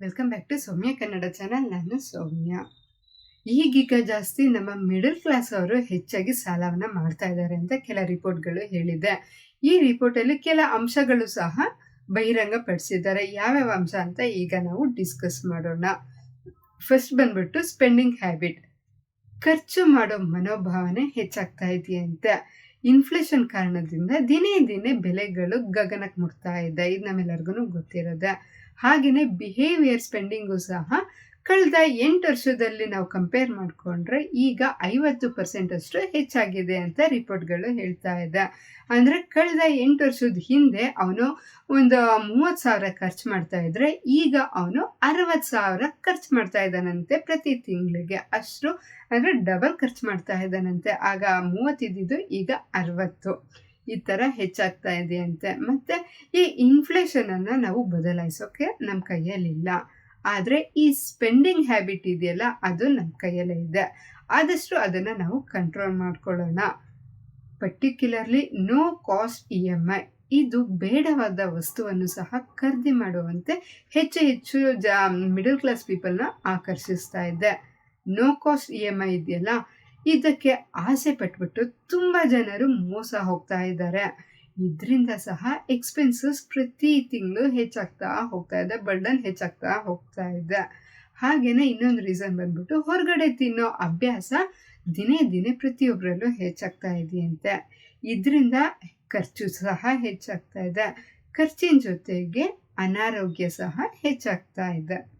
Welcome back to Soumya Kannada channel ನಾನು ಸೌಮ್ಯ. ಈಗೀಗ ಜಾಸ್ತಿ ನಮ್ಮ ಮಿಡಲ್ ಕ್ಲಾಸ್ ಅವರು ಹೆಚ್ಚಾಗಿ ಸಾಲವನ್ನ ಮಾಡ್ತಾ ಇದ್ದಾರೆ ಅಂತ ಕೆಲ ರಿಪೋರ್ಟ್ಗಳು ಹೇಳಿದೆ. ಈ ರಿಪೋರ್ಟಲ್ಲಿ ಕೆಲ ಅಂಶಗಳು ಸಹ ಬಹಿರಂಗ ಪಡಿಸಿದ್ದಾರೆ. ಯಾವ್ಯಾವ ಅಂಶ ಅಂತ ಈಗ ನಾವು ಡಿಸ್ಕಸ್ ಮಾಡೋಣ. ಫಸ್ಟ್ ಬಂದ್ಬಿಟ್ಟು ಸ್ಪೆಂಡಿಂಗ್ ಹ್ಯಾಬಿಟ್ ಖರ್ಚು ಮಾಡೋ ಮನೋಭಾವನೆ ಹೆಚ್ಚಾಗ್ತಾ ಇದೆಯಂತೆ. ಇನ್ಫ್ಲೇಷನ್ ಕಾರಣದಿಂದ ದಿನೇ ದಿನೇ ಬೆಲೆಗಳು ಗಗನಕ್ಕೆ ಮುಟ್ತಾ ಇದೆ. ಇದು ನಮ್ಮೆಲ್ಲರಿಗೂ ಗೊತ್ತಿರೋದೆ. ಹಾಗೆಯೇ ಬಿಹೇವಿಯರ್ ಸ್ಪೆಂಡಿಂಗು ಸಹ ಕಳೆದ ಎಂಟು ವರ್ಷದಲ್ಲಿ ನಾವು ಕಂಪೇರ್ ಮಾಡಿಕೊಂಡ್ರೆ ಈಗ ಐವತ್ತು ಪರ್ಸೆಂಟ್ ಅಷ್ಟು ಹೆಚ್ಚಾಗಿದೆ ಅಂತ ರಿಪೋರ್ಟ್ಗಳು ಹೇಳ್ತಾ ಇದೆ. ಅಂದರೆ ಕಳೆದ ಎಂಟು ವರ್ಷದ ಹಿಂದೆ ಅವನು ಒಂದು ಮೂವತ್ತು ಸಾವಿರ ಖರ್ಚು ಮಾಡ್ತಾ ಇದ್ರೆ ಈಗ ಅವನು ಅರವತ್ತು ಸಾವಿರ ಖರ್ಚು ಮಾಡ್ತಾ ಇದ್ದಾನಂತೆ ಪ್ರತಿ ತಿಂಗಳಿಗೆ. ಅಷ್ಟು ಅಂದರೆ ಡಬಲ್ ಖರ್ಚು ಮಾಡ್ತಾ ಇದ್ದಾನಂತೆ. ಆಗ ಮೂವತ್ತಿದ್ದು ಈಗ ಅರವತ್ತು. ಈ ಥರ ಹೆಚ್ಚಾಗ್ತಾ ಇದೆಯಂತೆ. ಮತ್ತು ಈ ಇನ್ಫ್ಲೇಷನನ್ನು ನಾವು ಬದಲಾಯಿಸೋಕ್ಕೆ ನಮ್ಮ ಕೈಯಲ್ಲಿಲ್ಲ. ಆದರೆ ಈ ಸ್ಪೆಂಡಿಂಗ್ ಹ್ಯಾಬಿಟ್ ಇದೆಯಲ್ಲ, ಅದು ನಮ್ಮ ಕೈಯಲ್ಲೇ ಇದೆ. ಆದಷ್ಟು ಅದನ್ನು ನಾವು ಕಂಟ್ರೋಲ್ ಮಾಡ್ಕೊಳ್ಳೋಣ. Particularly no cost E M I ಇದು ಬೇಡವಾದ ವಸ್ತುವನ್ನು ಸಹ ಖರೀದಿ ಮಾಡುವಂತೆ ಹೆಚ್ಚು ಹೆಚ್ಚು ಜ ಮಿಡಲ್ ಕ್ಲಾಸ್ ಪೀಪಲ್ನ ಆಕರ್ಷಿಸ್ತಾ ಇದೆ. No cost E M I ಇದೆಯಲ್ಲ, ಇದಕ್ಕೆ ಆಸೆ ಪಟ್ಬಿಟ್ಟು ತುಂಬ ಜನರು ಮೋಸ ಹೋಗ್ತಾ ಇದ್ದಾರೆ. ಇದರಿಂದ ಸಹ ಎಕ್ಸ್ಪೆನ್ಸಸ್ ಪ್ರತಿ ತಿಂಗಳು ಹೆಚ್ಚಾಗ್ತಾ ಹೋಗ್ತಾ ಇದೆ ಬರ್ಡನ್ ಹೆಚ್ಚಾಗ್ತಾ ಹೋಗ್ತಾ ಇದೆ. ಹಾಗೇನೆ ಇನ್ನೊಂದು ರೀಸನ್ ಬಂದ್ಬಿಟ್ಟು ಹೊರಗಡೆ ತಿನ್ನೋ ಅಭ್ಯಾಸ ದಿನೇ ದಿನೇ ಪ್ರತಿಯೊಬ್ಬರಲ್ಲೂ ಹೆಚ್ಚಾಗ್ತಾ ಇದೆಯಂತೆ. ಇದರಿಂದ ಖರ್ಚು ಸಹ ಹೆಚ್ಚಾಗ್ತಾ ಇದೆ. ಖರ್ಚಿನ ಜೊತೆಗೆ ಅನಾರೋಗ್ಯ ಸಹ ಹೆಚ್ಚಾಗ್ತಾ ಇದೆ.